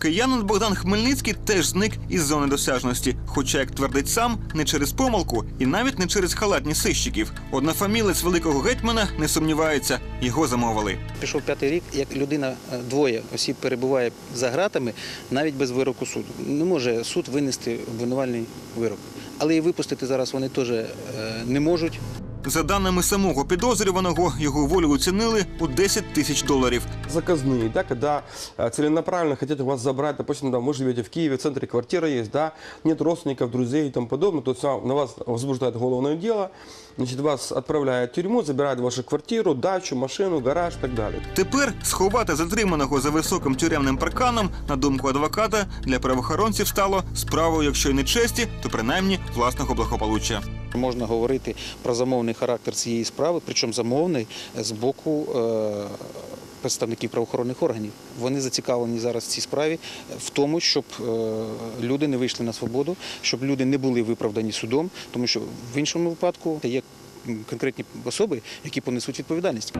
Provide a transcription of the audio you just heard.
Киянин Богдан Хмельницький теж зник із зони досяжності. Хоча, як твердить сам, не через помилку і навіть не через халатність сищиків. Однофамілець великого гетьмана не сумнівається, його замовили. Пішов п'ятий рік, як людина е, двоє осіб перебуває за ґратами навіть без вироку суду. Не може суд винести обвинувальний вирок. Але і випустити зараз вони теж е, не можуть. За даними самого підозрюваного, його волю оцінили у 10 тисяч доларів. заказные, да, когда э, целенаправленно хотят вас забрать, допустим, да, вы живете в Киеве, в центре квартира есть, да, нет родственников, друзей и тому подобное, то есть а, на вас возбуждают уголовное дело, значит, вас отправляют в тюрьму, забирают вашу квартиру, дачу, машину, гараж и так далее. Тепер сховати затриманого за високим тюремним парканом, на думку адвоката, для правоохоронців стало справою, якщо й не честі, то принаймні власного благополуччя. Можна говорити про замовний характер цієї справи, причому замовний з боку е, представників правоохоронних органів. Вони зацікавлені зараз в цій справі в тому, щоб е, люди не вийшли на свободу, щоб люди не були виправдані судом, тому що в іншому випадку є конкретні особи, які понесуть відповідальність.